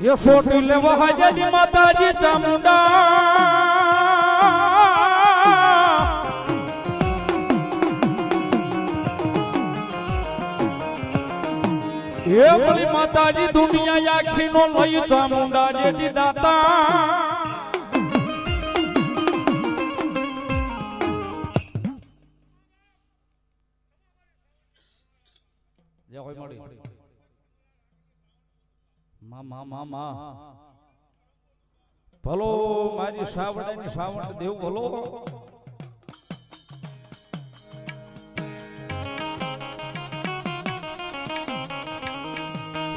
એ સોટી લેવા હાજરી માતાજી ચામુંડા. એ બોલી માતાજી દુનિયા આખી નો લઈ ચામુંડા જે દાતા જય હોય મળી મા મા મા મા. ભલો મારી સાવડાની સાવડ દેવ ભલો.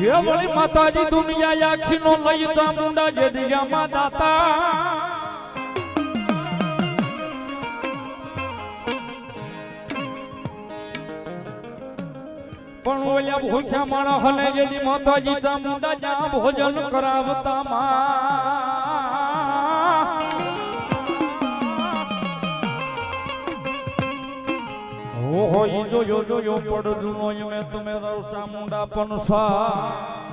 એ વળી માતાજી, દુનિયા આખી નો લઈ ચામુંડા જે દિયામાં દાતા. પણ ઓલ્યા ભૂખ્યા માણસ હલે જેદી માતાજી ચામુંડા જા ભોજન કરાવતા માં. ઓહો, ઈ જો જો જો જો પડજુ નો મે તમે રવ ચામુંડા પનસા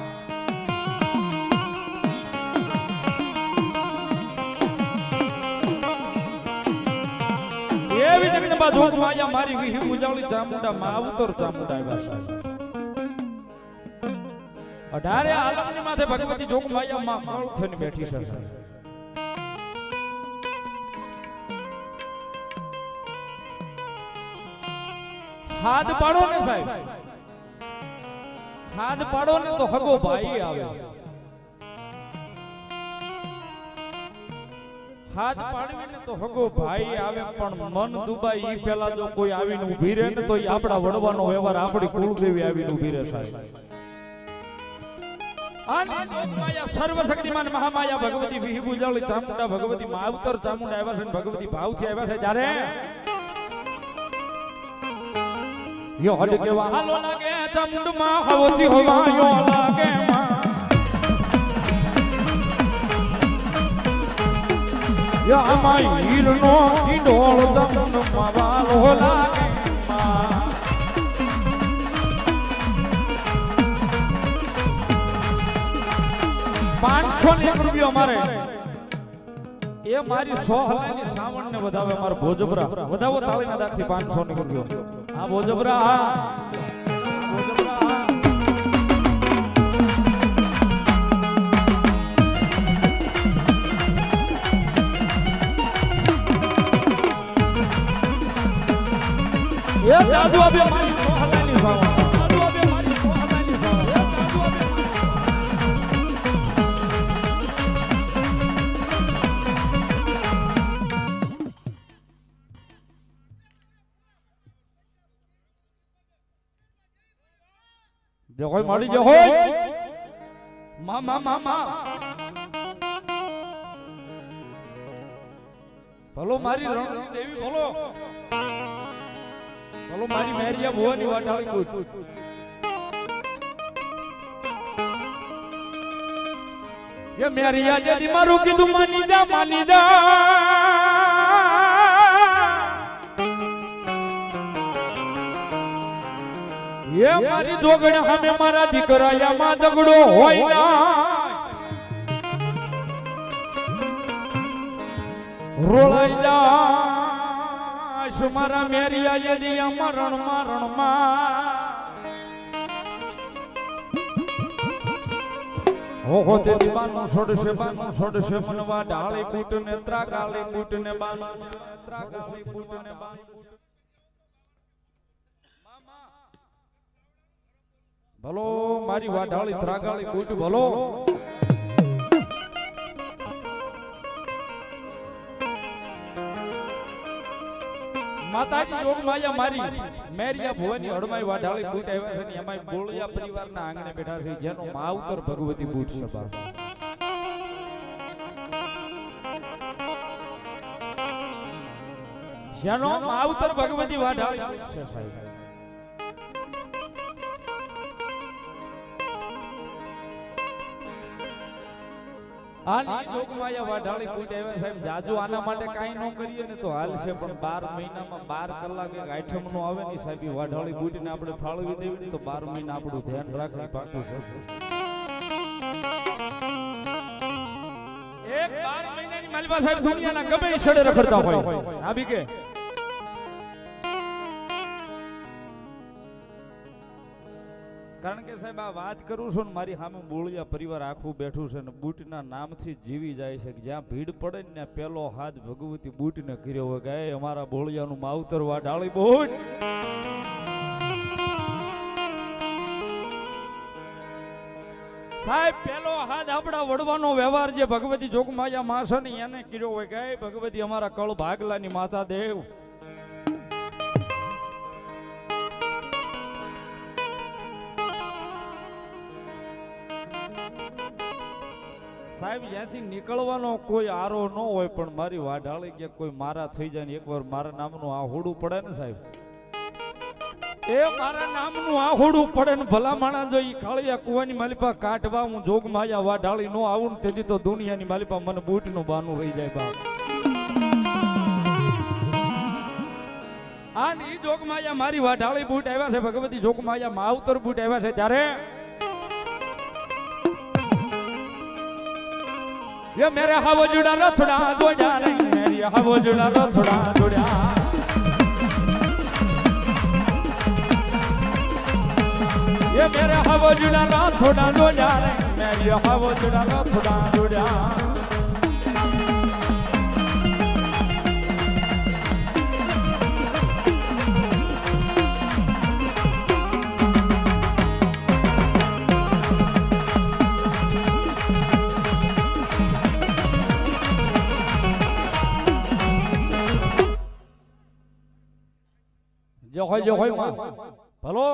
એવી જગદંબા માયા મારી વિહી ઉજાવળી ચામુંડા માવતર ચામુંડા આવ્યા છે અઢારે આલમની માથે ભગવતી જોગમાયા માં મળ થઈને બેઠી છે. હાથ પાડો ને સાહેબ. હાથ પાડો ને તો હગો ભાઈ આવે. હાથ પાડવીને તો હગો ભાઈ આવે, પણ મન દુબાઈ ઈ પેલા જો કોઈ આવીને ઊભી રહે ને તો આપડા વડવાનો વ્યવહાર આપણી કુળદેવી આવીને ઊભી રહે સાહેબ. સર્વશક્તિમાન મહામાયા, ભગવતી વિહિબુજાળી ચામુંડા, ભગવતી માવતર ચામુંડા આવ્યા છે ભગવતી ભાવથી આવ્યા છે જ્યારે યો હડ કેવા હાલો લાગે ચામુંડમાં હવતી હોવાયો લાગે માં. યો અમાય હીરનો ઈડોળ ને એક રૂપિયો મારે એ મારી સો હલાની શ્રાવણ ને વધાવે મારો ભોજબરા વધાવો તાળીના દાખથી પાંચસો ની રૂપિયો. આ ભોજબરા હા ભોજબરા હા. એ જાદુ જો કોઈ મળી જો હોય મા મા મા મા. ભલો મારી રણની દેવી ભલો. ભલો મારી મેરિયા ભુવાની વાટાળી કુટ એ મેરિયા જેદી મારું કીધું માની જા માની જા. એ મારી જોગણ સામે મારા દીકરાયામાં ઝઘડો હોય ના. રોળાઈ જાય મારા મેરિયા યદી મરણ મરણમાં ઓહો, તે દીવાનું છોડશે, બાનું છોડશે, મનવા ઢાળી કૂટ ને ત્રાગાળી કૂટ ને બાનું ત્રાગાળી કૂટ ને બાનું ભલો મારી વાઢાળી ત્રાગાળી કોટ ભલો. માતાજી યોગ માયા મારી. મેરિયા ભુવાની હડમાઈ વાઢાળી કૂટ આવ્યા છે ને એમાં બોળિયા પરિવારના આંગણે બેઠા છે જેનો માવતર ભગવતી બૂટ સભા જેનો માવતર ભગવતી વાઢાળી છે સાહેબ. કાંઈ ન કરીએ ને બાર મહિનામાં બાર કલાક એક આઈટમ ને આપણે બાર મહિના આપણું ધ્યાન રાખવી પાકું ગમે સડે રખડતા હોય. કે કારણ કે સાહેબ, આ વાત કરું છું ને મારી સામે બોળિયા પરિવાર આખું બેઠું છે ને બુટના નામથી જીવી જાય છે જ્યાં ભીડ પડે ને પેલો હાથ ભગવતી બુટને કર્યો હોય ગાય અમારા બોળિયાનું માવતર વાડાળી ડાળી બુટ. સાહેબ પેલો હાથ આપણા વડવાનો વ્યવહાર જે ભગવતી જોગમાયા માં છે ને એને કર્યો હોય ગાય ભગવતી અમારા કળ ભાગલાની માતા દેવ સાહેબ, જ્યાંથી નીકળવાનો કોઈ આરો ન હોય, પણ મારી વાઢાળી કે કોઈ મારા થઈ જાય ને એકવાર મારા નામનું આ હોડું પડે ને સાહેબ? એ મારા નામનું આ હોડું પડે ને ભલા માણા જો ઈ કાળિયા કુવાની માલિપા કાઢવા હું જોગ માયા વાઢાળી નો આવું ને તેથી તો દુનિયાની માલિપા મને બૂટનું બાનું રહી જાય બાપ. આ ની જોગમાયા મારી વાઢાળી બૂટ આવ્યા છે, ભગવતી જોગમાયા માવતર બૂટ આવ્યા છે, ત્યારે ये मेरे हवा जुड़ा रथड़ा जोड़ा रे मेरी हवा जुड़ा रथड़ा जोड़ा ये मेरे हवा जुड़ा रथड़ा जोड़ा रे मेरी हवा जुड़ा रथड़ा जोड़ा જે હોય જે હોય ભલો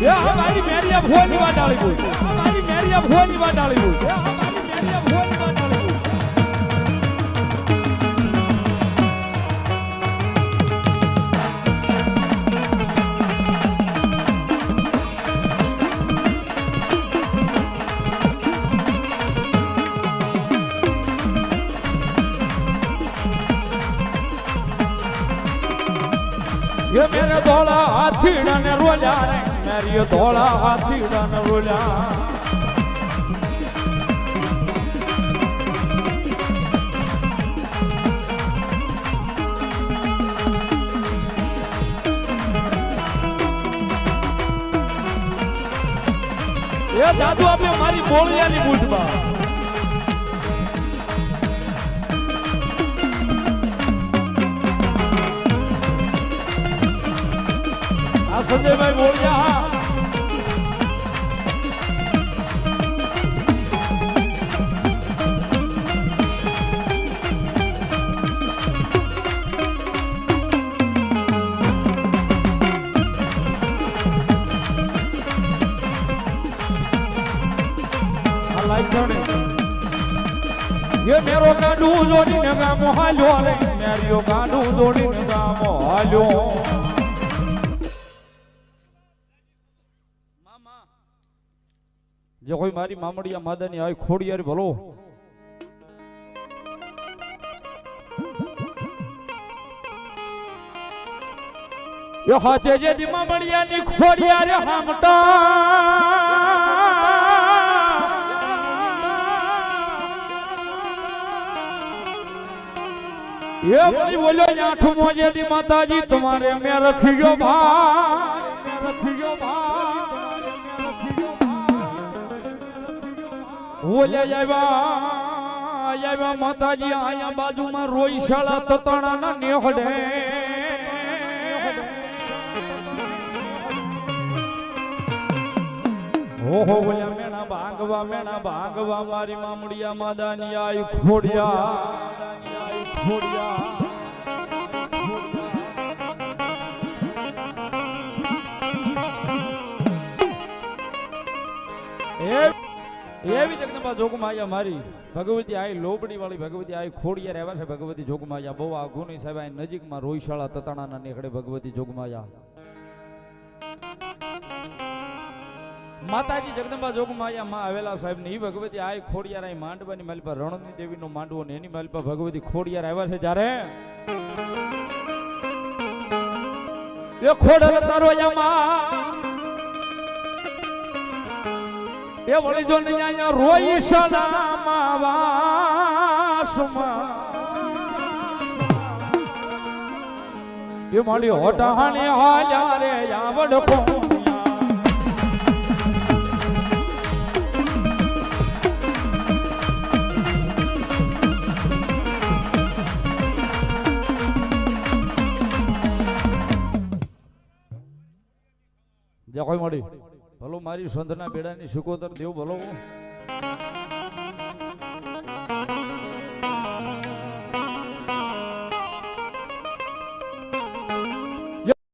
એ અમારી મેરિયા ભોની વાટાળી બોલ અમારી મેરિયા ભોની વાટાળી બોલ એ અમારી મેરિયા ભોની મેરે ધોળા હાથીડા ને રોલ્યા રે મેરી ધોળા હાથીડા ને રોલ્યા. એ દાદુ, આપણે મારી બોળિયાની બૂટમાં. સંજયભાઈ બોળિયા આ લાઈટ જોડે ये मेरो गाडू जोड़ीने गामो हाल्यो रे मेरियो गाडू जोड़ीने गामो हाल्यो જે કોઈ મારી મામડિયા માદાની આવી ખોડિયારી ભલો. એ હાથે જે દી મામડિયાની રે હામટા. એ બોલી બોલ્યો આઠ મોજે દી માતાજી, તમારે અમે રખી ગયો ભાઈ. રખી ગયો ઓલે આવ્યા માતાજી, આયા બાજુમાં રોઈ શાળા તતાણા ના નેહડે ભાગવા, મેણા ભાંગવા, મારી મામડિયા માદાની આઈ ખોડિયા ખોડિયા. એ એવી જગદંબા જોગમાયા મારી. ભગવતી આઈ લોબડી વાળી ભગવતી આઈ ખોડિયાર આવ્યા છે ભગવતી જોગમાયા. બહુ આઘુની સાહેબ આ નજીકમાં રોઈશાળા તતાણાના નીકળે ભગવતી જોગમાયા. માતાજી જગદંબા જોગમાયા માં આવેલા સાહેબ ને ભગવતી આઈ ખોડિયાર આઈ માંડવાની માલી પર રણની દેવીનો માંડવો ને એની માલી પર ભગવતી ખોડિયાર આવ્યા છે જ્યારે? એ ખોડલ તારો એ વળી જો ને અહીંયા રોઈ સલામા વાસમાં એ મારી હોટાણી હાલ્યા રે આવડ. જે કોઈ મળી ભલો મારી સંતના બેડાની સુકોતર દેવ ભલો